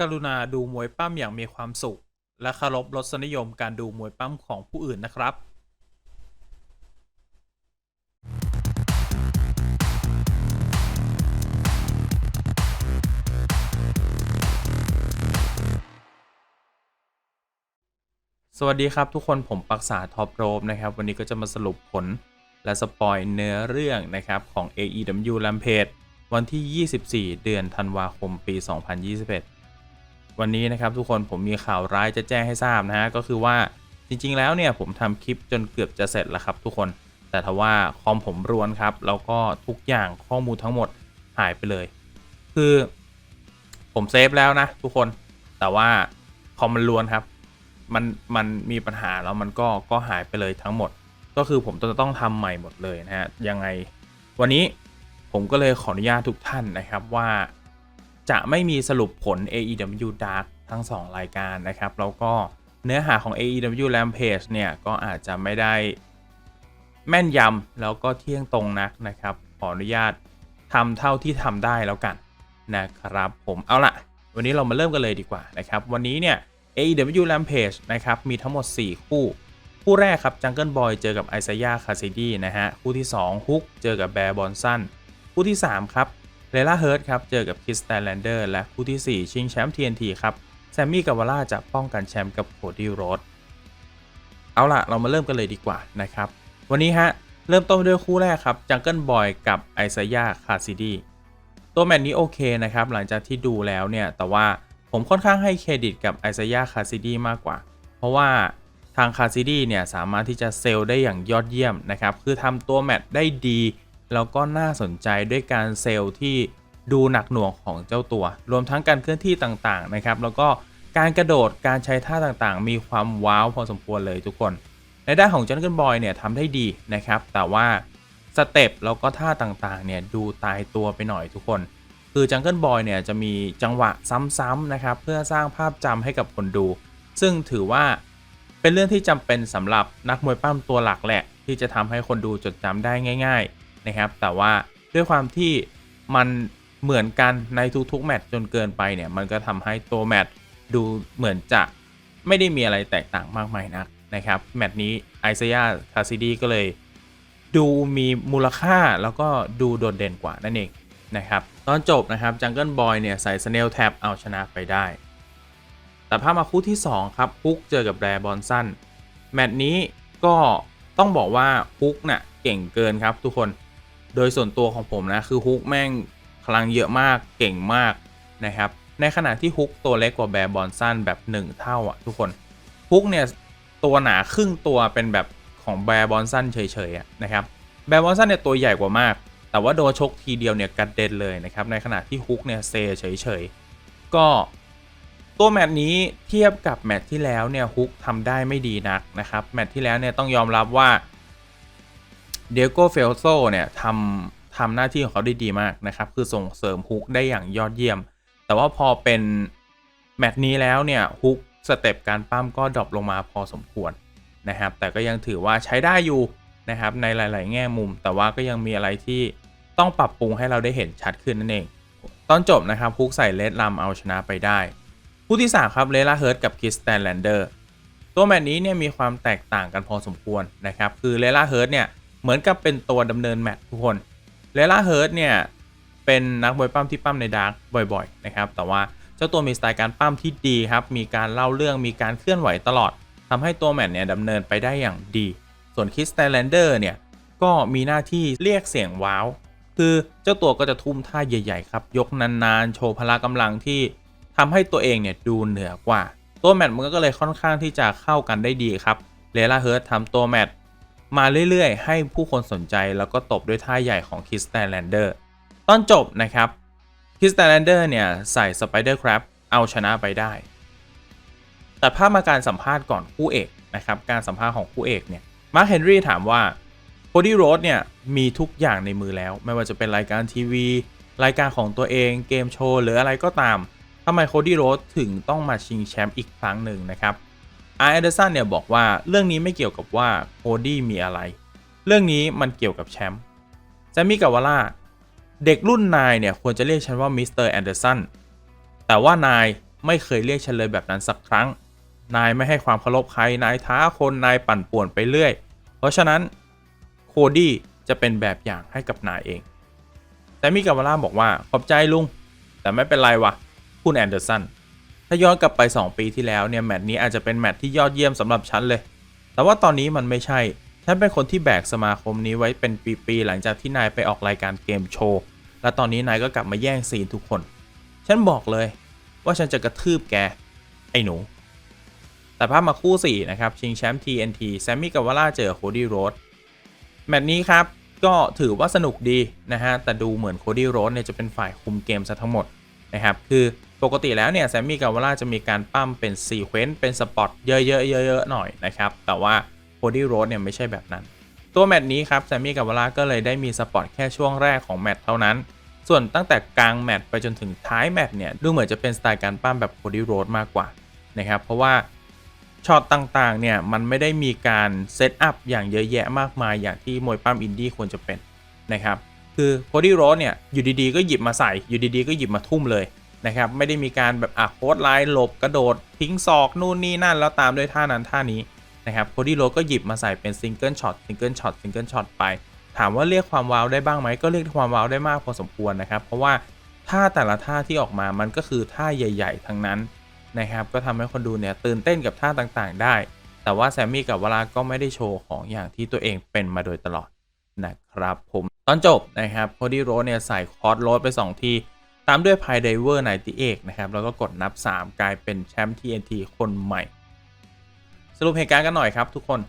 กรุณาดูมวยปั้มอย่างมีความสุข และเคารพรสนิยมการดูมวยปั้มของผู้อื่นนะครับสวัสดีครับทุกคนผมปักษาท็อปโรบนะครับ วันนี้ก็จะมาสรุปผลและสปอยเนื้อเรื่องนะครับของ AEW Rampage วันที่ 24 เดือนธันวาคมปี 2021 วันนี้นะครับทุกคนผมมีข่าวร้ายจะแจ้งให้ทราบนะฮะก็คือว่าจริง ๆ แล้วเนี่ยผมทำคลิปจนเกือบจะเสร็จแล้วครับทุกคน แต่ทว่าคอมผมรวนครับแล้วก็ทุกอย่างข้อมูลทั้งหมดหายไปเลย คือผมเซฟแล้วนะทุกคน แต่ว่าคอมมันรวนครับ มันมันมีปัญหาแล้วมันก็ก็หายไปเลยทั้งหมด ก็คือผมจะต้องทำใหม่หมดเลยนะฮะยังไง วันนี้ผมก็เลยขออนุญาตทุกท่านนะครับว่า จะไม่มีสรุปผล AEW Dark ทั้ง 2 รายการนะครับ แล้วก็เนื้อหาของ AEW Rampage เนี่ยก็อาจจะไม่ได้แม่นยำแล้วก็เที่ยงตรงนักนะครับ ขออนุญาตทำเท่าที่ทำได้แล้วกันนะครับผมเอาละวันนี้เรามาเริ่มกันเลยดีกว่านะครับ วันนี้เนี่ย AEW Rampage นะครับ มีทั้งหมด 4 คู่ คู่แรกครับ Jungle Boy เจอกับไอซายาคาซิดีนะฮะ คู่ที่2ฮุกเจอกับแบร์บอนสันคู่ที่ 3 ครับ เลล่าเฮิร์ตครับเจอกับคิสแตนแลนเดอร์และคู่ที่ 4 ชิงแชมป์ TNT ครับแซมมี่กาวาล่าจะป้องกันแชมป์กับโคดี้โรดเอาล่ะ เรามาเริ่มกันเลยดีกว่านะครับ วันนี้ฮะ เริ่มต้นด้วยคู่แรกครับ Jungle Boy กับไอซายาคาซิดีตัวแมตช์นี้โอเคนะครับ หลังจากที่ดูแล้วเนี่ย แต่ว่าผมค่อนข้างให้เครดิตกับไอซายาคาซิดีมากกว่า เพราะว่าทางคาซิดีเนี่ย สามารถที่จะเซลล์ได้อย่างยอดเยี่ยมนะครับ คือทำตัวแมตช์ได้ดี แล้วก็น่าสนใจด้วยการเซลล์ที่ดูหนักหน่วงของเจ้าตัว รวมทั้งการเคลื่อนที่ต่างๆนะครับ แล้วก็การกระโดดการใช้ท่าต่างๆ มีความว้าวพอสมควรเลยทุกคน ในด้านของจันเกิลบอยเนี่ยทำได้ดีนะครับ แต่ว่าสเต็ปแล้วก็ท่าต่างๆเนี่ยดูตายตัวไปหน่อยทุกคน คือจังเกิลบอยเนี่ยจะมีจังหวะซ้ำๆนะครับ เพื่อสร้างภาพจำให้กับคนดู ซึ่งถือว่าเป็นเรื่องที่จำเป็นสำหรับนักมวยปั้มตัวหลักแหละ ที่จะทำให้คนดูจดจำได้ง่าย ๆ นะครับ แต่ว่าด้วยความที่มันเหมือนกันในทุกๆแมตช์จนเกินไปเนี่ย มันก็ทำให้ตัวแมตช์ดูเหมือนจะไม่ได้มีอะไรแตกต่างมากมายนักนะครับ แมตช์นี้ไอซายาคาซิดีก็เลย ดูมีมูลค่าแล้วก็ดูโดดเด่นกว่านั่นเองนะครับ ตอนจบนะครับจังเกิลบอยเนี่ยใส่สเนลแท็บเอาชนะไปได้แต่ภาพมาคู่ที่ 2 ครับฮุกเจอกับแบร์บอนสันแมตช์นี้ก็ต้องบอกว่าฮุกน่ะเก่งเกินครับทุกคน โดยส่วนตัวของผมนะคือฮุกแม่งพลังเยอะมากเก่งมากนะครับ ในขณะที่ฮุกตัวเล็กกว่าแบร์บอนสันแบบ 1 เท่าอะทุกคนฮุกเนี่ยตัวหนาครึ่งตัวเป็นแบบของแบร์บอนสันเฉยๆะนะครับแบร์บอนสันเนี่ยตัวใหญ่กว่ามาก แต่ว่าโดนชกทีเดียวเนี่ยกระเด็นเลยนะครับในขณะที่ฮุกเนี่ยเซเฉยๆก็ตัวแมตช์นี้เทียบกับแมตช์ที่แล้วเนี่ยฮุกทำได้ไม่ดีนักนะครับแมตช์ที่แล้วเนี่ยต้องยอมรับว่า เดโกเฟลโซเนี่ยทำทำหน้าที่ของเขาได้ดีมากนะครับ คือส่งเสริมฮุกได้อย่างยอดเยี่ยม แต่ว่าพอเป็นแมตช์นี้แล้วเนี่ยฮุกสเต็ปการปั้มก็ดรอปลงมาพอสมควรนะครับ แต่ก็ยังถือว่าใช้ได้อยู่นะครับในหลาย ๆ แง่มุม แต่ว่าก็ยังมีอะไรที่ต้องปรับปรุงให้เราได้เห็นชัดขึ้นนั่นเอง ตอนจบนะครับฮุกใส่เลดลัมเอาชนะไปได้คู่ที่ 3 ครับเลล่าเฮิร์ตกับคิสแตนแลนเดอร์ตัวแมตช์นี้เนี่ยมีความแตกต่างกันพอสมควรนะครับคือเลล่าเฮิร์ตเนี่ย เหมือนกับเป็นตัวดำเนินแมตช์ทุกคนเลล่าเฮิร์ตเนี่ย เป็นนักมวยปั้มที่ปั้มในดาร์กบ่อยๆนะครับ แต่ว่าเจ้าตัวมีสไตล์การปั้มที่ดีครับ มีการเล่าเรื่องมีการเคลื่อนไหวตลอดทำให้ตัวแมตช์เนี่ยดำเนินไปได้อย่างดี ส่วนคิสแตนแลนเดอร์เนี่ย ก็มีหน้าที่เรียกเสียงว้าว คือเจ้าตัวก็จะทุ่มท่าใหญ่ๆครับ ยกนานๆ โชว์พละกำลังที่ทำให้ตัวเองเนี่ยดูเหนือกว่า ตัวแมตช์มันก็เลยค่อนข้างที่จะเข้ากันได้ดีครับเลล่าเฮิร์ตทำตัวแมตช์ มาเรื่อยๆ ให้ผู้คนสนใจแล้วก็ตบด้วยท่าใหญ่ของคิสแตนแลนเดอร์ตอนจบนะครับคิสแตนแลนเดอร์เนี่ยใส่สไปเดอร์ครับเอาชนะไปได้ แต่ภาพมาการสัมภาษณ์ก่อนคู่เอกนะครับการสัมภาษณ์ของคู่เอกเนี่ยมาร์คเฮนรี่ถามว่าโคดี้โรดเนี่ยมีทุกอย่างในมือแล้ว ไม่ว่าจะเป็นรายการทีวี รายการของตัวเองเกมโชว์หรืออะไรก็ตามทำไมโคดี้โรดถึงต้องมาชิงแชมป์อีกครั้งหนึ่งนะครับ อาร์เอเดอร์สันเนี่ยบอกว่าเรื่องนี้ไม่เกี่ยวกับว่าโคดี้มีอะไร เรื่องนี้มันเกี่ยวกับแชมป์แซมมี่กาวาล่าเด็กรุ่นนายเนี่ยควรจะเรียกฉันว่ามิสเตอร์แอนเดอร์สันแต่ว่านายไม่เคยเรียกฉันเลยแบบนั้นสักครั้ง นายไม่ให้ความเคารพใคร นายท้าคนนายปั่นป่วนไปเรื่อย เพราะฉะนั้นโคดี้จะเป็นแบบอย่างให้กับนายเอง แต่มิกาวาร่าบอกว่าขอบใจลุง แต่ไม่เป็นไรวะคุณแอนเดอร์สัน ถ้าย้อนกลับไป 2 ปีที่แล้วเนี่ยแมตช์นี้อาจจะเป็นแมตช์ที่ยอดเยี่ยมสำหรับฉันเลย แต่ว่าตอนนี้มันไม่ใช่ ฉันเป็นคนที่แบกสมาคมนี้ไว้เป็นปีๆหลังจากที่นายไปออกรายการเกมโชว์ และตอนนี้นายก็กลับมาแย่งซีนทุกคน ฉันบอกเลย ว่าฉันจะกระทืบแก ไอ้หนู แต่ภาพมาคู่ 4 นะครับ ชิงแชมป์ TNT แซมมี่กาวาล่าเจอโคดี้โรดแมตช์นี้ครับก็ถือว่าสนุกดีนะฮะแต่ดูเหมือนโคดี้โรดเนี่ยจะเป็นฝ่ายคุมเกมซะทั้งหมด นะครับ คือปกติแล้วเนี่ยแซมมี่กาวาล่าจะมีการปั้มเป็นซีเควนต์เป็นสปอตเยอะๆเยอะๆหน่อยนะครับ แต่ว่าโคดี้โรดเนี่ยไม่ใช่แบบนั้น ตัวแมตช์นี้ครับแซมมี่กาวาล่าก็เลยได้มีสปอตแค่ช่วงแรกของแมตช์เท่านั้น ส่วนตั้งแต่กลางแมตช์ไปจนถึงท้ายแมตช์เนี่ยดูเหมือนจะเป็นสไตล์การปั้มแบบโคดี้โรดมากกว่านะครับเพราะว่าช็อตต่างๆเนี่ยมันไม่ได้มีการเซตอัพอย่างเยอะแยะมากมายอย่างที่มวยปั้มอินดี้ควรจะเป็นนะครับ คือโคดี้โรดเนี่ยอยู่ดีๆก็หยิบมาใส่อยู่ดีๆก็หยิบมาทุ่มเลยนะครับไม่ได้มีการแบบอะโคดไลน์หลบกระโดดทิ้งศอกนู่นนี่นั่นแล้วตามด้วยท่านั้นท่านี้นะครับโคดี้โรดก็หยิบมาใส่เป็นซิงเกิลช็อตซิงเกิลช็อตซิงเกิลช็อตไป ถามว่าเรียกความว้าวได้บ้างไหมก็เรียกความว้าวได้มากพอสมควรนะครับเพราะว่าท่าแต่ละท่าที่ออกมามันก็คือท่าใหญ่ ๆ ทั้งนั้นนะครับก็ทำให้คนดูเนี่ยตื่นเต้นกับท่าต่างๆ ได้ แต่ว่าแซมมี่กับวลาก็ไม่ได้โชว์ของอย่างที่ตัวเองเป็นมาโดยตลอด นะครับผมตอนจบนะครับโคดี้โรสเนี่ยใส่คอร์สโรสไป 2 ทีตามด้วยพายไดเวอร์ไนตีเอกนะครับแล้วก็กดนับ 3 กลายเป็นแชมป์ TNT คนใหม่ สรุปเหตุการณ์กันหน่อยครับทุกคน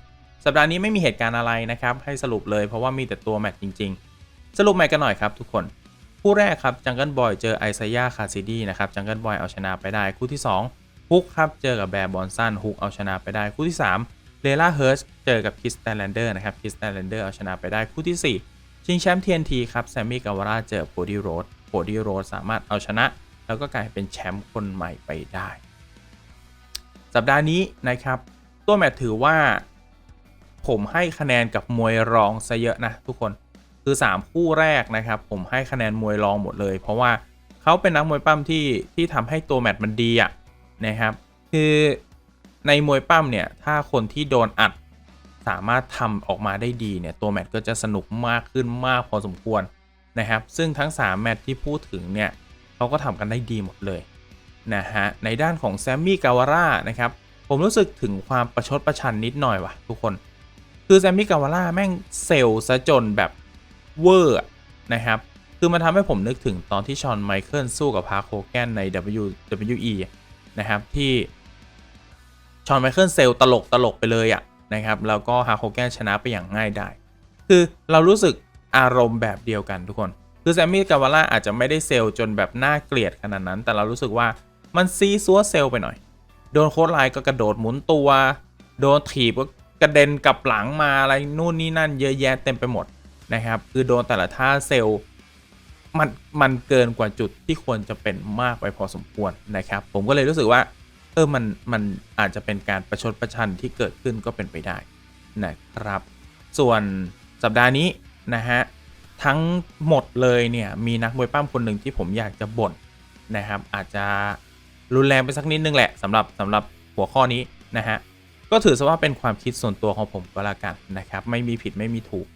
สัปดาห์นี้ไม่มีเหตุการณ์อะไรนะครับให้สรุปเลยเพราะว่ามีแต่ตัวแมตช์จริง ๆ สรุปแมตช์กันหน่อยครับทุกคนคู่แรกครับจังเกิลบอยเจอไอซายาคาซิดี้นะครับจังเกิลบอยเอาชนะไปได้คู่ที่2ฮุกครับเจอกับแบร์บอลสันฮุกเอาชนะไปได้คู่ที่3 เลล่าเฮิร์ชเจอกับคิสแตนแลนเดอร์นะครับคิสแตนแลนเดอร์เอาชนะไปได้คู่ที่ 4 ชิงแชมป์ TNT ครับแซมมี่กาวาร่าเจอโ o ดี้โรดโ o ดี้โรดสามารถเอาชนะ แล้วก็กลายเป็นแชมป์คนใหม่ไปได้ สัปดาห์นี้นะครับ ตัวแมตถือว่า ผมให้คะแนนกับมวยรองซะเยอะนะทุกคนคือ 3 คู่แรกนะครับ ผมให้คะแนนมวยรองหมดเลย เพราะว่าเขาเป็นนักมวยปั้มที่ที่ทำให้ตัวแมตช์มันดีอะนะครับ คือ ในมวยปั้มเนี่ย ถ้าคนที่โดนอัดสามารถทำออกมาได้ดีเนี่ย ตัวแมตช์ก็จะสนุกมากขึ้นมากพอสมควรนะครับ ซึ่งทั้ง 3 แมตช์ที่พูดถึงเนี่ยเขาก็ทำกันได้ดีหมดเลยนะฮะ ในด้านของแซมมี่กาวาร่านะครับ ผมรู้สึกถึงความประชดประชันนิดหน่อยว่ะทุกคน คือแซมมี่กาวาร่าแม่งเซลล์ซะจนแบบเวอร์นะครับ คือมันทำให้ผมนึกถึงตอนที่ชอนไมเคิลสู้กับพาโคแกนใน WWE นะครับที่ อนไมเคิลเซลตลกตลกไปเลยอะนะครับแล้วก็ฮาโคแกนชนะไปอย่างง่ายได้ คือเรารู้สึกอารมณ์แบบเดียวกันทุกคน คือแซมมี่กาวาร่าอาจจะไม่ได้เซลจนแบบน่าเกลียดขนาดนั้น แต่เรารู้สึกว่ามันซีซัวเซลไปหน่อย โดนโค้ดไลน์ก็กระโดดหมุนตัว โดนถีบก็กระเด็นกลับหลังมาอะไรนู่นนี่นั่นเยอะแยะเต็มไปหมดนะครับ คือโดนแต่ละท่าเซลมันมันเกินกว่าจุดที่ควรจะเป็นมากไปพอสมควรนะครับ ผมก็เลยรู้สึกว่า เออมันมันอาจจะเป็นการประชดประชันที่เกิดขึ้นก็เป็นไปได้นะครับ ส่วนสัปดาห์นี้นะฮะทั้งหมดเลยเนี่ยมีนักมวยปั้มคนหนึ่งที่ผมอยากจะบ่นนะครับ อาจจะรุนแรงไปสักนิดนึงแหละสำหรับสำหรับหัวข้อนี้นะฮะก็ถือซะว่าเป็นความคิดส่วนตัวของผมก็แล้วกันนะครับไม่มีผิดไม่มีถูก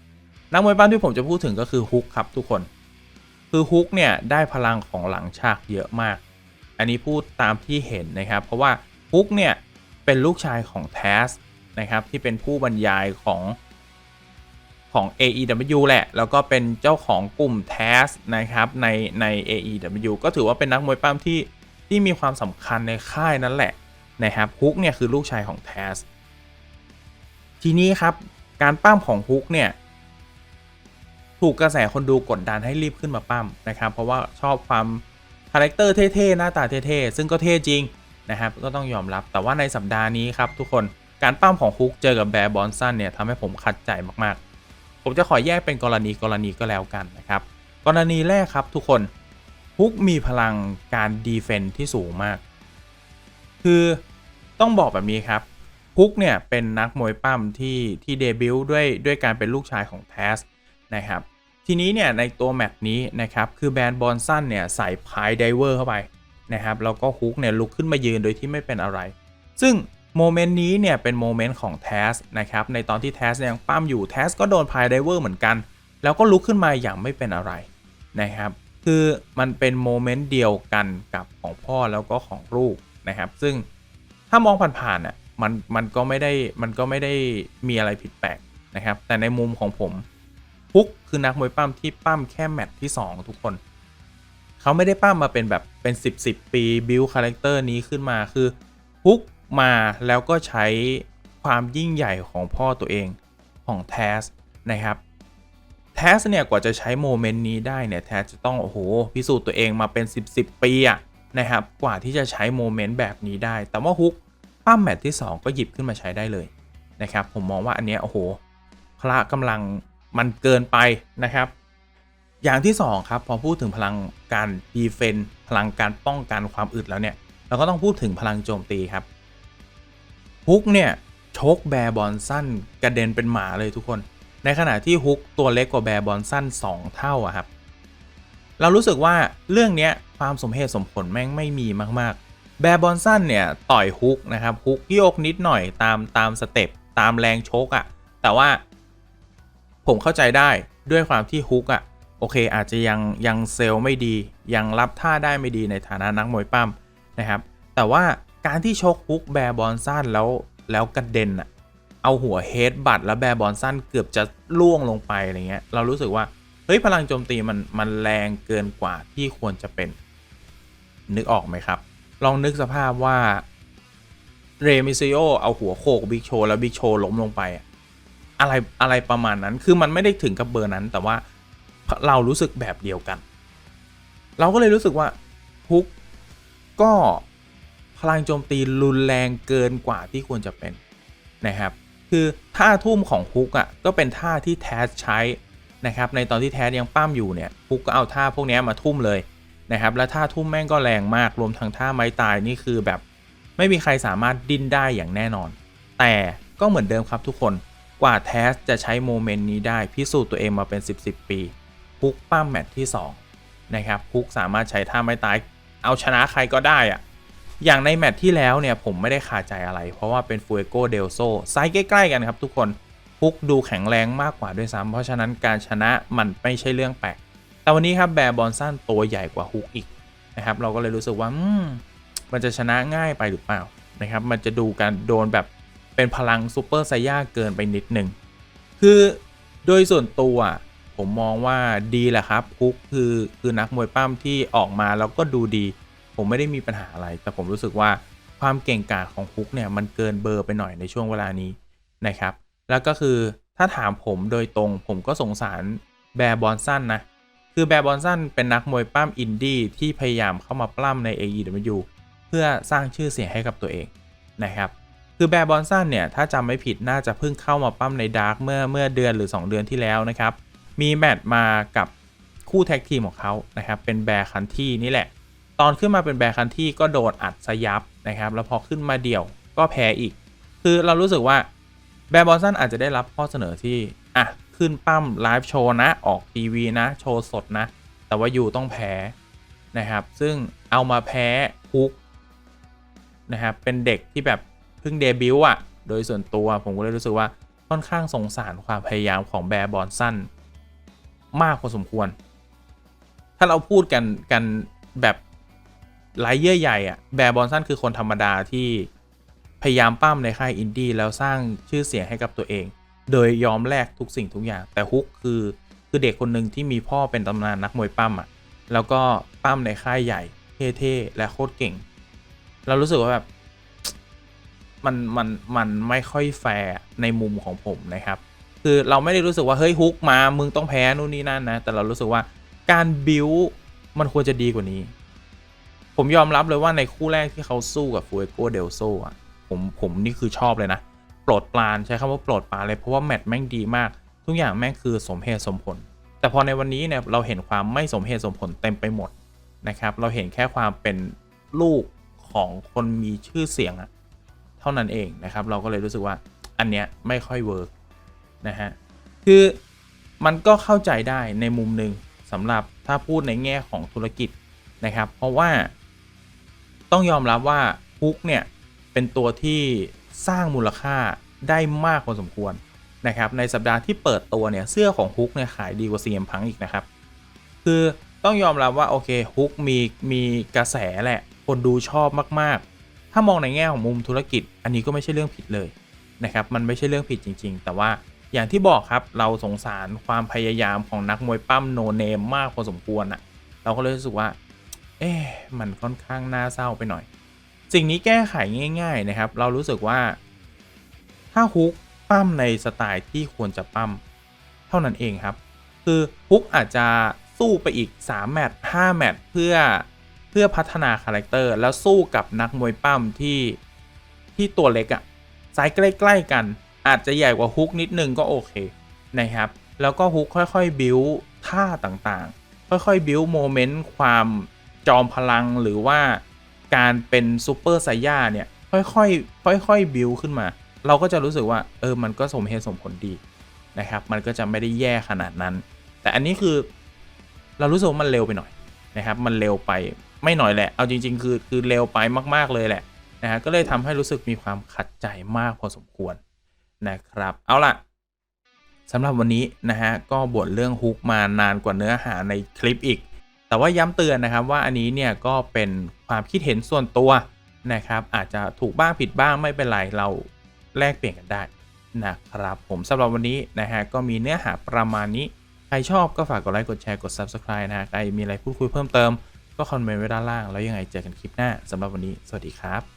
นักมวยปั้มที่ผมจะพูดถึงก็คือฮุกครับทุกคน คือฮุกเนี่ยได้พลังของหลังฉากเยอะมาก อันนี้พูดตามที่เห็นนะครับ เพราะว่าฮุกเนี่ยเป็นลูกชายของแทสนะครับที่เป็นผู้บรรยายของของ AEW แหละ แล้วก็เป็นเจ้าของกลุ่ม t a s นะครับในใน AEW ก็ถือว่าเป็นนักมวยปั้มที่ที่มีความสำคัญในค่ายนั้นแหละนะครับฮุกเนี่ยคือลูกชายของ t a s ทีนี้ครับการปั้มของฮุกเนี่ยถูกกระแสคนดูกดดันให้รีบขึ้นมาปั้มนะครับ เพราะว่าชอบความาแรคเตอร์เท่ๆ หน้าตาเท่ๆ ซึ่งก็เท่จริงนะครับ ก็ต้องยอมรับ แต่ว่าในสัปดาห์นี้ครับทุกคน การปั้มของฮุกเจอกับแบร์บอนสันเนี่ยทำให้ผมขัดใจมากๆ ผมจะขอแยกเป็นกรณีกรณีก็แล้วกันนะครับ กรณีแรกครับทุกคนฮุกมีพลังการดีเฟนที่สูงมาก คือต้องบอกแบบนี้ครับฮุกเนี่ยเป็นนักมวยปั้มที่ที่เดบิวต์ด้วยด้วยการเป็นลูกชายของแทสนะครับ ทีนี้เนี่ยในตัวแมตช์นี้นะครับคือแบรนด์บอลสันเนี่ยใส่พายไดเวอร์เข้าไปนะครับแล้วก็ฮุกเนี่ยลุกขึ้นมายืนโดยที่ไม่เป็นอะไร ซึ่งโมเมนต์นี้เนี่ยเป็นโมเมนต์ของแทสนะครับในตอนที่แทสยังปั้มอยู่แทสก็โดนพายไดเวอร์เหมือนกัน แล้วก็ลุกขึ้นมาอย่างไม่เป็นอะไรนะครับคือมันเป็นโมเมนต์เดียวกันกับของพ่อแล้วก็ของลูกนะครับ ซึ่งถ้ามองผ่านๆอะมันมันก็ไม่ได้มันก็ไม่ได้มีอะไรผิดแปลกนะครับ แต่ในมุมของผม ฮุกคือนักมวยปั้มที่ปั้มแค่แมตช์ที่ 2 ทุกคน เขาไม่ได้ปั้มมาเป็นแบบเป็น 10 10 ปีบิวคาแรคเตอร์นี้ขึ้นมาคือฮุกมาแล้วก็ใช้ความยิ่งใหญ่ของพ่อตัวเองของแทสนะครับแทสเนี่ยกว่าจะใช้โมเมนต์นี้ได้เนี่ยแทสจะต้องโอ้โหพิสูจน์ตัวเองมาเป็น 10 10 ปีอะนะครับกว่าที่จะใช้โมเมนต์แบบนี้ได้ แต่ว่าฮุกปั้มแมตช์ที่ 2 ก็หยิบขึ้นมาใช้ได้เลยนะครับผมมองว่าอันเนี้ยโอ้โหพละกำลัง มันเกินไปนะครับ อย่างที่ 2 ครับ พอพูดถึงพลังการดีเฟนพลังการป้องกันความอึดแล้วเนี่ยเราก็ต้องพูดถึงพลังโจมตีครับฮุกเนี่ยชกแบร์บอลสั้นกระเด็นเป็นหมาเลยทุกคน ในขณะที่ฮุกตัวเล็กกว่าแบร์บอลสั้น 2 เท่าอะครับเรารู้สึกว่าเรื่องนี้ความสมเหตุสมผลแม่งไม่มีมากๆ แบร์บอลสั้นเนี่ยต่อยฮุกนะครับฮุกโยกนิดหน่อยตามตามสเต็ปตามแรงชกอะแต่ว่า ผมเข้าใจได้ด้วยความที่ฮุกอะโอเคอาจจะยังยังเซลไม่ดี ยังรับท่าได้ไม่ดีในฐานะนักมวยปั้มนะครับ แต่ว่าการที่ชกฮุกแบร์บอลสั้นแล้วแล้วกระเด็นอะเอาหัวเฮดบัตแล้วแบร์บอลสั้นเกือบจะล่วงลงไปอะไรเงี้ยเรารู้สึกว่าเฮ้ยพลังโจมตีมันมันแรงเกินกว่าที่ควรจะเป็น นึกออกไหมครับ ลองนึกสภาพว่าเรมิซิโอเอาหัวโขกบิ๊กโชแล้วบิ๊กโชล้มลงไปอะ อะไรอะไรประมาณนั้น คือมันไม่ได้ถึงกับเบอร์นั้น แต่ว่าเรารู้สึกแบบเดียวกัน เราก็เลยรู้สึกว่าฮุกก็พลังโจมตีรุนแรงเกินกว่าที่ควรจะเป็นนะครับ คือท่าทุ่มของฮุกอะก็เป็นท่าที่แทสใช้นะครับ ในตอนที่แทสยังปั้มอยู่เนี่ยฮุกก็เอาท่าพวกนี้มาทุ่มเลยนะครับ และท่าทุ่มแม่งก็แรงมาก รวมทั้งท่าไม้ตายนี่คือแบบ ไม่มีใครสามารถดิ้นได้อย่างแน่นอน แต่ก็เหมือนเดิมครับทุกคน ว่าแทสจะใช้โมเมนต์นี้ได้พิสูจน์ตัวเองมาเป็น 10 10 ปีฮุกปั้มแมตช์ที่ 2 นะครับฮุกสามารถใช้ท่าไม้ตาย เอาชนะใครก็ได้อะอย่างในแมตช์ที่แล้วเนี่ยผมไม่ได้ขาดใจอะไร เพราะว่าเป็นฟูเอโกเดลโซไซส์ใกล้ ๆ กันครับทุกคนฮุกดูแข็งแรงมากกว่าด้วยซ้ำเพราะฉะนั้นการชนะมันไม่ใช่เรื่องแปลกแต่วันนี้ครับแบร์บอลสั้นตัวใหญ่กว่าฮุกอีกนะครับเราก็เลยรู้สึกว่ามมันจะชนะง่ายไปหรือเปล่านะครับมันจะดูการโดนแบบ เป็นพลังซูเปอร์ไซย่าเกินไปนิดหนึ่งคือโดยส่วนตัวผมมองว่าดีแหละครับฮุกคือคือนักมวยปั้มที่ออกมาแล้วก็ดูดี ผมไม่ได้มีปัญหาอะไร แต่ผมรู้สึกว่าความเก่งกาจของฮุกเนี่ยมันเกินเบอร์ไปหน่อยในช่วงเวลานี้นะครับ แล้วก็คือถ้าถามผมโดยตรงผมก็สงสารแบร์บอลสันนะ คือแบร์บอลสันเป็นนักมวยปั้มอินดี้ที่พยายามเข้ามาปล้ำใน AEW เพื่อสร้างชื่อเสียงให้กับตัวเองนะครับ คือแบร์บอลสันเนี่ย ถ้าจำไม่ผิดน่าจะเพิ่งเข้ามาปั้มในดาร์กเมื่อเมื่อเดือนหรือ 2 เดือนที่แล้วนะครับ มีแมตช์มากับคู่แท็กทีมของเขานะครับ เป็นแบร์คันที่นี่แหละ ตอนขึ้นมาเป็นแบร์คันที่ก็โดนอัดสยับนะครับ แล้วพอขึ้นมาเดี่ยวก็แพ้อีก คือเรารู้สึกว่าแบร์บอลสันอาจจะได้รับข้อเสนอที่ อะ ขึ้นปั้มไลฟ์โชว์นะ ออกทีวีนะ โชว์สดนะ แต่ว่าอยู่ต้องแพ้นะครับ ซึ่งเอามาแพ้คุกนะครับ เป็นเด็กที่แบบ พิ่งเดบิวต์อะ โดยส่วนตัวผมก็เลยรู้สึกว่าค่อนข้างสงสารความพยายามของแบร์บอลสันมากพอสมควร ถ้าเราพูดกันกันแบบไร้เยื่อใยอะแบร์บอลสันคือคนธรรมดาที่พยายามปั้มในค่ายอินดี้แล้วสร้างชื่อเสียงให้กับตัวเอง โดยยอมแลกทุกสิ่งทุกอย่าง แต่ฮุกคือคือเด็กคนหนึ่งที่มีพ่อเป็นตำนานนักมวยปั้มอะแล้วก็ปั้มในค่ายใหญ่เท่ๆและโคตรเก่ง เรารู้สึกว่าแบบ มันมันมันไม่ค่อยแฟร์ในมุมของผมนะครับ คือเราไม่ได้รู้สึกว่าเฮ้ยฮุกมามึงต้องแพ้นู่นนี่นั่นนะ แต่เรารู้สึกว่าการบิวมันควรจะดีกว่านี้ ผมยอมรับเลยว่าในคู่แรกที่เขาสู้กับฟูเอโกเดลโซอะผมผมนี่คือชอบเลยนะโปรดปรานใช้คำว่าโปรดปรานเลยเพราะว่าแมตช์แม่งดีมาก ทุกอย่างแม่งคือสมเหตุสมผล แต่พอในวันนี้เนี่ยเราเห็นความไม่สมเหตุสมผลเต็มไปหมดนะครับ เราเห็นแค่ความเป็นลูกของคนมีชื่อเสียงอะ ท่านั้นเองนะครับ เราก็เลยรู้สึกว่าอันเนี้ยไม่ค่อยเวิร์กนะฮะคือมันก็เข้าใจได้ในมุมหนึ่งสำหรับถ้าพูดในแง่ของธุรกิจนะครับ เพราะว่า ต้องยอมรับว่าฮุกเนี่ยเป็นตัวที่สร้างมูลค่าได้มากพอสมควรนะครับ ในสัปดาห์ที่เปิดตัวเนี่ยเสื้อของฮุกเนี่ยขายดีกว่า CM พังอีกนะครับ คือต้องยอมรับว่าโอเคฮุกมีมีกระแสแหละ คนดูชอบมากๆ ถ้ามองในแง่ของมุมธุรกิจ อันนี้ก็ไม่ใช่เรื่องผิดเลยนะครับ มันไม่ใช่เรื่องผิดจริง ๆ แต่ว่าอย่างที่บอกครับเราสงสารความพยายามของนักมวยปั้มโนเนมมากพอสมควรอะเราก็เลยรู้สึกว่า เอ๊ะมันค่อนข้างน่าเศร้าไปหน่อย สิ่งนี้แก้ไขง่าย ๆนะครับ เรารู้สึกว่า ถ้าฮุกปั้มในสไตล์ที่ควรจะปั้มเท่านั้นเองครับ คือฮุกอาจจะสู้ไปอีก 3 แมตช์5แมตช์เพื่อ พื่อพัฒนาคาแรคเตอร์แล้วสู้กับนักมวยปั้มที่ที่ตัวเล็กอะไซส์ใกล้ๆกัน อาจจะใหญ่กว่าฮุกนิดนึงก็โอเคนะครับ แล้วก็ฮุกค่อยๆบิวท่าต่างๆ ค่อยๆบิวโมเมนต์ความจอมพลังหรือว่าการเป็นซูเปอร์ไซย่าเนี่ยค่อยๆค่อยๆบิวขึ้นมา เราก็จะรู้สึกว่าเออมันก็สมเหตุสมผลดีนะครับ มันก็จะไม่ได้แย่ขนาดนั้น แต่อันนี้คือเรารู้สึกว่ามันเร็วไปหน่อยนะครับ มันเร็วไป ไม่หน่อยแหละ เอาจริง ๆ คือคือเร็วไปมากๆเลยแหละนะฮะก็เลยทำให้รู้สึกมีความขัดใจมากพอสมควรนะครับ เอาล่ะสำหรับวันนี้นะฮะก็บ่นเรื่องฮุกมานานกว่าเนื้อหาในคลิปอีก แต่ว่าย้ำเตือนนะครับว่าอันนี้เนี่ยก็เป็นความคิดเห็นส่วนตัวนะครับ อาจจะถูกบ้างผิดบ้างไม่เป็นไรเราแลกเปลี่ยนกันได้นะครับผมสำหรับวันนี้นะฮะก็มีเนื้อหาประมาณนี้ ใครชอบก็ฝากกดไลค์กดแชร์กด Subscribe นะฮะใครมีอะไรพูดคุยเพิ่มเติม ก็คอมเมนต์ไว้ด้านล่าง แล้วยังไงเจอกันคลิปหน้าสำหรับวันนี้ สวัสดีครับ